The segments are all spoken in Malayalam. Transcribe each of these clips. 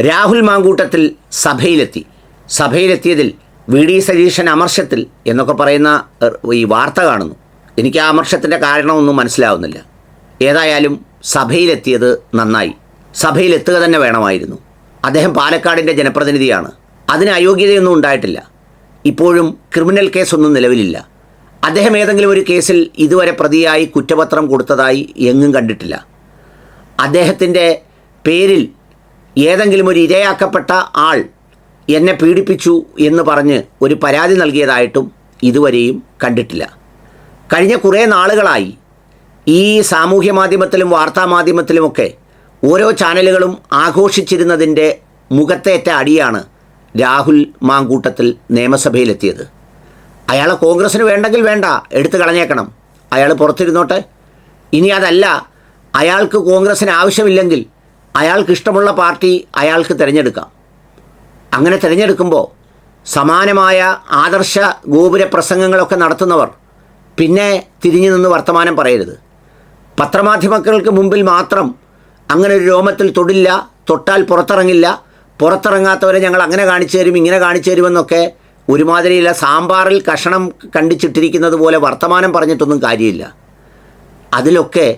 രാഹുൽ മാങ്കൂട്ടത്തിൽ സഭയിലെത്തി. സഭയിലെത്തിയതിൽ വി ഡി സതീശൻ അമർഷത്തിൽ എന്നൊക്കെ പറയുന്ന ഈ വാർത്ത കാണുന്നു. എനിക്ക് ആ അമർഷത്തിന്റെ കാരണമൊന്നും മനസ്സിലാവുന്നില്ല. ഏതായാലും സഭയിലെത്തിയത് നന്നായി. സഭയിലെത്തുക തന്നെ വേണമായിരുന്നു. അദ്ദേഹം പാലക്കാടിന്റെ ജനപ്രതിനിധിയാണ്. അതിന് അയോഗ്യതയൊന്നും ഉണ്ടായിട്ടില്ല. ഇപ്പോഴും ക്രിമിനൽ കേസൊന്നും നിലവിലില്ല. അദ്ദേഹം ഏതെങ്കിലും ഒരു കേസിൽ ഇതുവരെ പ്രതിയായി കുറ്റപത്രം കൊടുത്തതായി എങ്ങും കണ്ടിട്ടില്ല. അദ്ദേഹത്തിന്റെ പേരിൽ ഏതെങ്കിലും ഒരു ഇരയാക്കപ്പെട്ട ആൾ എന്നെ പീഡിപ്പിച്ചു എന്ന് പറഞ്ഞ് ഒരു പരാതി നൽകിയതായിട്ടും ഇതുവരെയും കണ്ടിട്ടില്ല. കഴിഞ്ഞ കുറേ നാളുകളായി ഈ സാമൂഹ്യ മാധ്യമത്തിലും വാർത്താ മാധ്യമത്തിലുമൊക്കെ ഓരോ ചാനലുകളും ആഘോഷിച്ചിരുന്നതിന്റെ മുഖത്തേറ്റ അടിയാണ് രാഹുൽ മാങ്കൂട്ടത്തിൽ നിയമസഭയിലെത്തിയത്. അയാളെ കോൺഗ്രസ്സിന് വേണ്ടെങ്കിൽ വേണ്ട എടുത്തു കളഞ്ഞേക്കണം. അയാൾ പുറത്തിരുന്നോട്ടെ. ഇനി അതല്ല അയാൾക്ക് കോൺഗ്രസ്സിന് ആവശ്യമില്ലെങ്കിൽ അയാൾക്ക് ഇഷ്ടമുള്ള പാർട്ടി അയാൾക്ക് തിരഞ്ഞെടുക്കാം. അങ്ങനെ തിരഞ്ഞെടുക്കുമ്പോൾ സമാനമായ ആദർശ ഗോപുര പ്രസംഗങ്ങളൊക്കെ നടത്തുന്നവർ പിന്നെ തിരിഞ്ഞു നിന്ന് വർത്തമാനം പറയരുത്. പത്രമാധ്യമങ്ങൾക്ക് മുമ്പിൽ മാത്രം അങ്ങനെ ഒരു രോമത്തിൽ തൊടില്ല തൊട്ടാൽ പുറത്തിറങ്ങില്ല പുറത്തിറങ്ങാത്തവരെ ഞങ്ങൾ അങ്ങനെ കാണിച്ചു തരും ഇങ്ങനെ കാണിച്ചു തരുമെന്നൊക്കെ ഒരുമാതിരിയില്ല സാമ്പാറിൽ കഷണം കണ്ടിച്ചിട്ടിരിക്കുന്നത് പോലെ വർത്തമാനം പറഞ്ഞിട്ടൊന്നും കാര്യമില്ല. അതിലൊക്കെ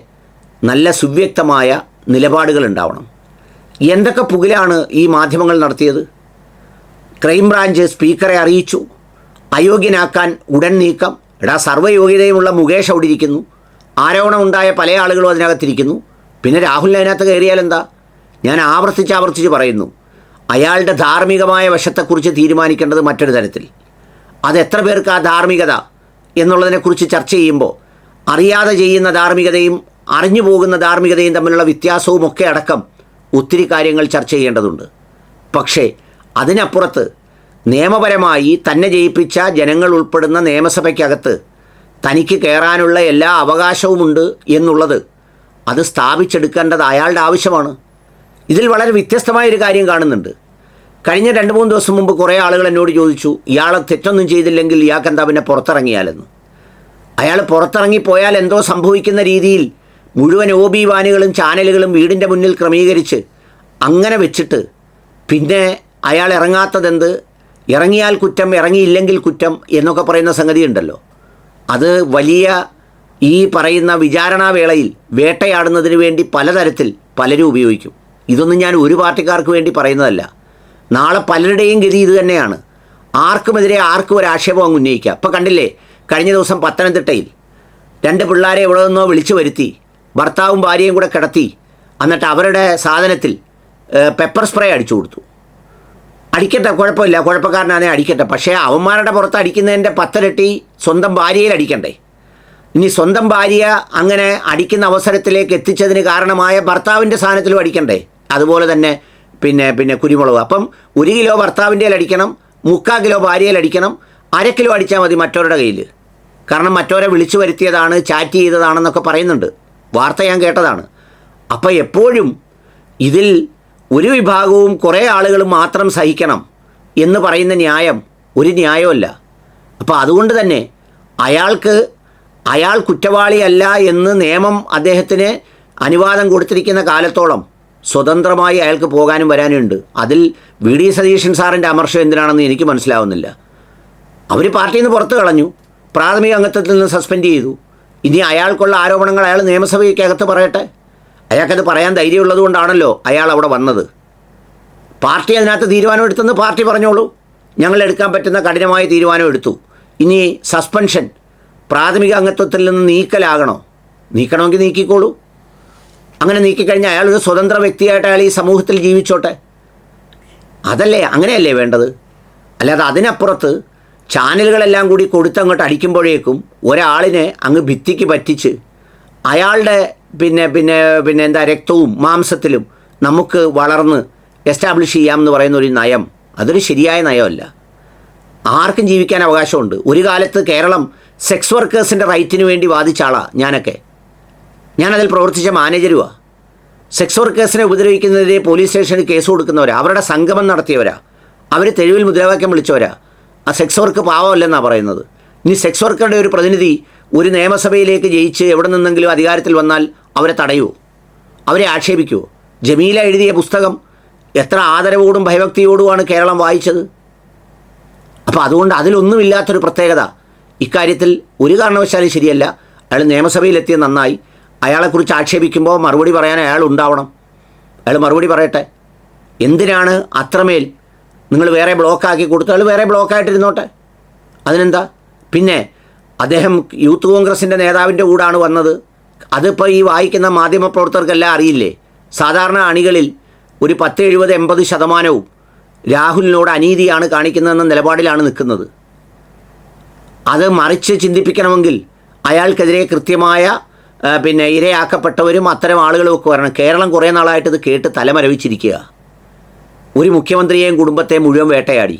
നല്ല സുവ്യക്തമായ നിലപാടുകൾ ഉണ്ടാവണം എന്തൊക്കെ പുകിലാണ് ഈ മാധ്യമങ്ങൾ നടത്തിയത്? ക്രൈംബ്രാഞ്ച് സ്പീക്കറെ അറിയിച്ചു. അയോഗ്യനാക്കാൻ ഉടൻ നീക്കം. എടാ സർവയോഗ്യതയുമുള്ള മുകേഷ് അവിടെ ഇരിക്കുന്നു. ആരോപണമുണ്ടായ പല ആളുകളും അതിനകത്തിരിക്കുന്നു. പിന്നെ രാഹുലിന് അതിനകത്ത് കയറിയാൽ എന്താ? ഞാൻ ആവർത്തിച്ച് ആവർത്തിച്ച് പറയുന്നു. അയാളുടെ ധാർമ്മികമായ വശത്തെക്കുറിച്ച് തീരുമാനിക്കേണ്ടത് മറ്റൊരു തരത്തിൽ. അത് എത്ര പേർക്ക് ആ ധാർമ്മികത എന്നുള്ളതിനെക്കുറിച്ച് ചർച്ച ചെയ്യുമ്പോൾ അറിയാതെ ചെയ്യുന്ന ധാർമ്മികതയും അറിഞ്ഞു പോകുന്ന ധാർമ്മികതയും തമ്മിലുള്ള വ്യത്യാസവും ഒക്കെ അടക്കം ഒത്തിരി കാര്യങ്ങൾ ചർച്ച ചെയ്യേണ്ടതുണ്ട്. പക്ഷേ അതിനപ്പുറത്ത് നിയമപരമായി തന്നെ ജയിപ്പിച്ച ജനങ്ങൾ ഉൾപ്പെടുന്ന നിയമസഭയ്ക്കകത്ത് തനിക്ക് കയറാനുള്ള എല്ലാ അവകാശവുമുണ്ട് എന്നുള്ളത് അത് സ്ഥാപിച്ചെടുക്കേണ്ടത് അയാളുടെ ആവശ്യമാണ്. ഇതിൽ വളരെ വ്യത്യസ്തമായൊരു കാര്യം കാണുന്നുണ്ട്. കഴിഞ്ഞ രണ്ട് മൂന്ന് ദിവസം മുമ്പ് കുറേ ആളുകൾ എന്നോട് ചോദിച്ചു ഇയാൾ തെറ്റൊന്നും ചെയ്തില്ലെങ്കിൽ ഇയാൾക്ക് എന്താ പിന്നെ പുറത്തിറങ്ങിയാലെന്ന്? അയാൾ പുറത്തിറങ്ങിപ്പോയാൽ എന്തോ സംഭവിക്കുന്ന രീതിയിൽ മുഴുവൻ ഒ ബി വാനുകളും ചാനലുകളും വീടിന്റെ മുന്നിൽ ക്രമീകരിച്ച് അങ്ങനെ വെച്ചിട്ട് പിന്നെ അയാൾ ഇറങ്ങാത്തതെന്ത്? ഇറങ്ങിയാൽ കുറ്റം ഇറങ്ങിയില്ലെങ്കിൽ കുറ്റം എന്നൊക്കെ പറയുന്ന സംഗതി ഉണ്ടല്ലോ അത് വലിയ ഈ പറയുന്ന വിചാരണാവേളയിൽ വേട്ടയാടുന്നതിന് വേണ്ടി പലതരത്തിൽ പലരും ഉപയോഗിക്കും. ഇതൊന്നും ഞാൻ ഒരു പാർട്ടിക്കാർക്ക് വേണ്ടി പറയുന്നതല്ല. നാളെ പലരുടെയും ഗതി ഇത് തന്നെയാണ്. ആർക്കുമെതിരെ ആർക്കും ഒരു ആക്ഷേപം അങ്ങ് ഉന്നയിക്കുക ഇപ്പം കണ്ടില്ലേ കഴിഞ്ഞ ദിവസം പത്തനംതിട്ടയിൽ രണ്ട് പിള്ളേരെ എവിടെ നിന്നോ വിളിച്ചു വരുത്തി. ഭർത്താവും ഭാര്യയും കൂടെ കിടത്തി എന്നിട്ട് അവരുടെ സാധനത്തിൽ പെപ്പർ സ്പ്രേ അടിച്ചു കൊടുത്തു. അടിക്കട്ടെ കുഴപ്പമില്ല. കുഴപ്പക്കാരനാണെ അടിക്കട്ടെ. പക്ഷേ അവന്മാരുടെ പുറത്ത് അടിക്കുന്നതിന്റെ പത്തരട്ടി സ്വന്തം ഭാര്യയിൽ അടിക്കണ്ടേ? ഇനി സ്വന്തം ഭാര്യ അങ്ങനെ അടിക്കുന്ന അവസരത്തിലേക്ക് എത്തിച്ചതിന് കാരണമായ ഭർത്താവിന്റെ സാധനത്തിലും അടിക്കണ്ടേ? അതുപോലെ തന്നെ പിന്നെ പിന്നെ കുരുമുളക്. അപ്പം ഒരു കിലോ ഭർത്താവിന്റെ അടിക്കണം മുക്കാൽ കിലോ ഭാര്യയിൽ അടിക്കണം അര കിലോ അടിച്ചാൽ മതി മറ്റവരുടെ കയ്യിൽ. കാരണം മറ്റവരെ വിളിച്ചു വരുത്തിയതാണ് ചാറ്റ് ചെയ്തതാണെന്നൊക്കെ പറയുന്നുണ്ട്. വാർത്ത ഞാൻ കേട്ടതാണ്. അപ്പോൾ എപ്പോഴും ഇതിൽ ഒരു വിഭാഗവും കുറേ ആളുകൾ മാത്രം സഹിക്കണം എന്ന് പറയുന്ന ന്യായം ഒരു ന്യായമല്ല. അപ്പോൾ അതുകൊണ്ട് തന്നെ അയാൾക്ക് അയാൾ കുറ്റവാളിയല്ല എന്ന് നിയമം അദ്ദേഹത്തിന് അനുവാദം കൊടുത്തിരിക്കുന്ന കാലത്തോളം സ്വതന്ത്രമായി അയാൾക്ക് പോകാനും വരാനും ഉണ്ട് അതിൽ വി. ഡി. സതീശൻ സാറിന്റെ അമർഷം എന്തിനാണെന്ന് എനിക്ക് മനസ്സിലാവുന്നില്ല. അവർ പാർട്ടിയിൽ നിന്ന് പുറത്ത് കളഞ്ഞു. പ്രാഥമിക അംഗത്വത്തിൽ നിന്ന് സസ്പെൻഡ് ചെയ്തു. ഇനി അയാൾക്കുള്ള ആരോപണങ്ങൾ അയാൾ നിയമസഭയ്ക്കകത്ത് പറയട്ടെ? അയാൾക്കത് പറയാൻ ധൈര്യമുള്ളത് കൊണ്ടാണല്ലോ അയാൾ അവിടെ വന്നത്. പാർട്ടി അതിനകത്ത് തീരുമാനം എടുത്തെന്ന് പാർട്ടി പറഞ്ഞോളൂ. ഞങ്ങൾ എടുക്കാൻ പറ്റുന്ന കഠിനമായ തീരുമാനം എടുത്തു. ഇനി സസ്പെൻഷൻ പ്രാഥമിക അംഗത്വത്തിൽ നിന്ന് നീക്കലാകണോ? നീക്കണമെങ്കിൽ നീക്കിക്കോളൂ. അങ്ങനെ നീക്കിക്കഴിഞ്ഞാൽ അയാൾ ഒരു സ്വതന്ത്ര വ്യക്തിയായിട്ട് അയാൾ ഈ സമൂഹത്തിൽ ജീവിച്ചോട്ടെ? അതല്ലേ അങ്ങനെയല്ലേ വേണ്ടത്? അല്ലാതെ അതിനപ്പുറത്ത് ചാനലുകളെല്ലാം കൂടി കൊടുത്തങ്ങോട്ട് അടിക്കുമ്പോഴേക്കും ഒരാളിനെ അങ്ങ് ഭിത്തിക്ക് പറ്റിച്ച് അയാളുടെ പിന്നെ പിന്നെ പിന്നെ എന്താ രക്തവും മാംസത്തിലും നമുക്ക് വളർന്ന് എസ്റ്റാബ്ലിഷ് ചെയ്യാമെന്ന് പറയുന്ന ഒരു നയം. അതൊരു ശരിയായ നയമല്ല. ആർക്കും ജീവിക്കാൻ അവകാശമുണ്ട്. ഒരു കാലത്ത് കേരളം സെക്സ് വർക്കേഴ്സിന്റെ റൈറ്റിന് വേണ്ടി വാദിച്ച ആളാണ് ഞാനൊക്കെ. ഞാനതിൽ പ്രവർത്തിച്ച മാനേജരുവാ. സെക്സ് വർക്കേഴ്സിനെ ഉപദ്രവിക്കുന്നതിനെ പോലീസ് സ്റ്റേഷനിൽ കേസ് കൊടുക്കുന്നവരാ. അവരുടെ സംഗമം നടത്തിയവരാ. അവർ തെരുവിൽ മുദ്രാവാക്യം വിളിച്ചവരാ. ആ സെക്സ് വർക്ക് പാവമല്ലെന്നാണ് പറയുന്നത്. ഇനി സെക്സ് വർക്കറുടെ ഒരു പ്രതിനിധി ഒരു നിയമസഭയിലേക്ക് ജയിച്ച് എവിടെ നിന്നെങ്കിലും അധികാരത്തിൽ വന്നാൽ അവരെ തടയുമോ അവരെ ആക്ഷേപിക്കുമോ ജമീല എഴുതിയ പുസ്തകം എത്ര ആദരവോടും ഭയഭക്തിയോടുമാണ് കേരളം വായിച്ചത്? അപ്പോൾ അതുകൊണ്ട് അതിലൊന്നുമില്ലാത്തൊരു പ്രത്യേകത. ഇക്കാര്യത്തിൽ ഒരു കാരണവശാലും ശരിയല്ല. അയാൾ നിയമസഭയിലെത്തിയ നന്നായി. അയാളെക്കുറിച്ച് ആക്ഷേപിക്കുമ്പോൾ മറുപടി പറയാൻ അയാൾ ഉണ്ടാവണം. അയാൾ മറുപടി പറയട്ടെ. എന്തിനാണ് അത്രമേൽ നിങ്ങൾ വേറെ ബ്ലോക്കാക്കി കൊടുത്തു. അയാൾ വേറെ ബ്ലോക്കായിട്ടിരുന്നോട്ടെ. അതിനെന്താ? പിന്നെ അദ്ദേഹം യൂത്ത് കോൺഗ്രസിന്റെ നേതാവിന്റെ കൂടാണ് വന്നത്. അതിപ്പോൾ ഈ വായിക്കുന്ന മാധ്യമപ്രവർത്തകർക്കെല്ലാം അറിയില്ലേ? സാധാരണ അണികളിൽ ഒരു പത്ത് എഴുപത് എൺപത് ശതമാനവും രാഹുലിനോട് അനീതിയാണ് കാണിക്കുന്നതെന്ന നിലപാടിലാണ് നിൽക്കുന്നത്. അത് മറിച്ച് ചിന്തിപ്പിക്കണമെങ്കിൽ അയാൾക്കെതിരെ കൃത്യമായ പിന്നെ ഇരയാക്കപ്പെട്ടവരും അത്തരം ആളുകളും ഒക്കെ വരണം. കേരളം കുറേ നാളായിട്ട് ഇത് കേട്ട് തലമരവിച്ചിരിക്കുക ഒരു മുഖ്യമന്ത്രിയെയും കുടുംബത്തെ മുഴുവൻ വേട്ടയാടി.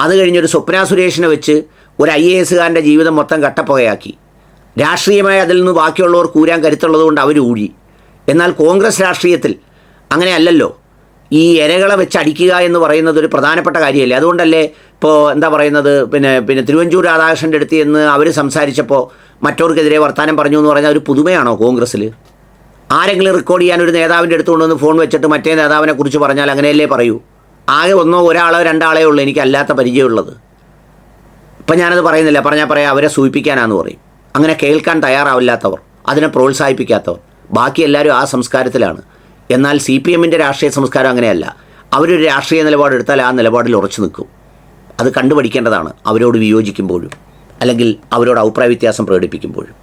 അത് കഴിഞ്ഞൊരു സ്വപ്ന സുരേഷിനെ വെച്ച് ഒരു ഐ എ എസുകാരന്റെ ജീവിതം മൊത്തം കട്ടപ്പുകയാക്കി. രാഷ്ട്രീയമായി അതിൽ നിന്ന് ബാക്കിയുള്ളവർ കൂരാൻ കരുത്തുള്ളതുകൊണ്ട് അവർ ഊഴി. എന്നാൽ കോൺഗ്രസ് രാഷ്ട്രീയത്തിൽ അങ്ങനെ അല്ലല്ലോ. ഈ ഇരകളെ വെച്ച് അടിക്കുക എന്ന് പറയുന്നത് ഒരു പ്രധാനപ്പെട്ട കാര്യമല്ലേ? അതുകൊണ്ടല്ലേ ഇപ്പോൾ എന്താ പറയുന്നത്? പിന്നെ പിന്നെ തിരുവഞ്ചൂർ രാധാകൃഷ്ണന്റെ അടുത്ത് എന്ന് അവർ സംസാരിച്ചപ്പോൾ മറ്റവർക്കെതിരെ വർത്തമാനം പറഞ്ഞു എന്ന് പറഞ്ഞാൽ ഒരു പുതുമയാണോ കോൺഗ്രസ്സിൽ ആരെങ്കിലും റെക്കോർഡ് ചെയ്യാൻ ഒരു നേതാവിന്റെ അടുത്ത് കൊണ്ടുവന്ന് ഫോൺ വെച്ചിട്ട് മറ്റേ നേതാവിനെ കുറിച്ച് പറഞ്ഞാൽ അങ്ങനെയല്ലേ പറയൂ? ആകെ ഒന്നോ ഒരാളോ രണ്ടാളേ ഉള്ളൂ എനിക്ക് അല്ലാത്ത പരിചയമുള്ളത് ഇപ്പം ഞാനത് പറയുന്നില്ല. പറഞ്ഞാൽ പറയാം അവരെ സൂചിപ്പിക്കാനാന്ന് പറയും. അങ്ങനെ കേൾക്കാൻ തയ്യാറാവില്ലാത്തവർ അതിനെ പ്രോത്സാഹിപ്പിക്കാത്തവർ ബാക്കി എല്ലാവരും ആ സംസ്കാരത്തിലാണ്. എന്നാൽ സി പി എമ്മിന്റെ രാഷ്ട്രീയ സംസ്കാരം അങ്ങനെയല്ല. അവരൊരു രാഷ്ട്രീയ നിലപാടെടുത്താൽ ആ നിലപാടിൽ ഉറച്ചു നിൽക്കും. അത് കണ്ടുപഠിക്കേണ്ടതാണ് അവരോട് വിയോജിക്കുമ്പോഴും അല്ലെങ്കിൽ അവരോട് അഭിപ്രായ വ്യത്യാസം പ്രകടിപ്പിക്കുമ്പോഴും.